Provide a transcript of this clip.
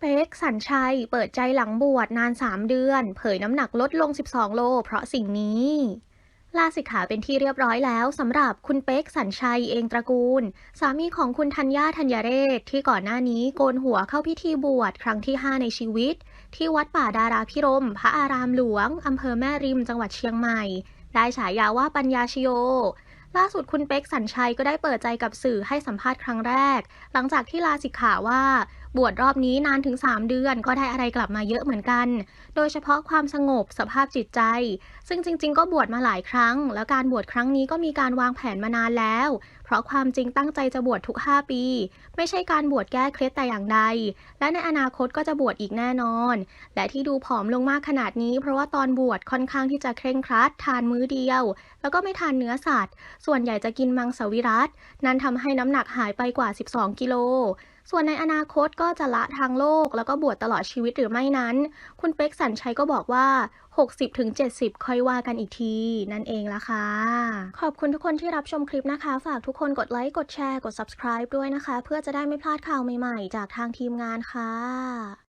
เป๊กสัญชัย เปิดใจหลังบวชนาน 3 เดือน เผยน้ำหนักลดลง 12 โล เพราะสิ่งนี้ลาสิกขาเป็นที่เรียบร้อยแล้วสำหรับคุณเป๊กสัญชัยเองตระกูล สามีของคุณธัญญาธัญเรศ ที่ก่อนหน้านี้โกนหัวเข้าพิธีบวชครั้งที่ 5 ในชีวิต ที่วัดป่าดาราพิรม พระอารามหลวงอำเภอแม่ริมจังหวัดเชียงใหม่ ได้ฉายาว่าปัญญาชโย ล่าสุดคุณเป๊กสัญชัยก็ได้เปิดใจกับสื่อให้สัมภาษณ์ครั้งแรก หลังจากที่ลาสิกขาว่าบวชรอบนี้นานถึง 3 เดือนก็ได้อะไรกลับมาเยอะเหมือนกัน โดยเฉพาะความสงบสภาพจิตใจ ซึ่งจริง ๆ ก็บวชมาหลายครั้ง แล้วการบวชครั้งนี้ก็มีการวางแผนมานานแล้ว เพราะความจริงตั้งใจจะบวชทุก 5 ปี ไม่ใช่การบวชแก้เคล็ดแต่อย่างใด และในอนาคตก็จะบวชอีกแน่นอน และที่ดูผอมลงมากขนาดนี้ เพราะว่าตอนบวชค่อนข้างที่จะเคร่งครัดทานมื้อเดียว แล้วก็ไม่ทานเนื้อสัตว์ ส่วนใหญ่จะกินมังสวิรัต นั่นทำให้น้ำหนักหายไปกว่า 12 กิโลส่วนในอนาคตก็จะละทางโลกแล้วก็บวชตลอดชีวิตหรือไม่นั้น คุณเป๊กสันชัยก็บอกว่า 60-70 ค่อยว่ากันอีกที นั่นเองละค่ะ ขอบคุณทุกคนที่รับชมคลิปนะคะ ฝากทุกคนกดไลค์ กดแชร์ กด subscribe ด้วยนะคะ เพื่อจะได้ไม่พลาดข่าวใหม่ๆ จากทางทีมงานค่ะ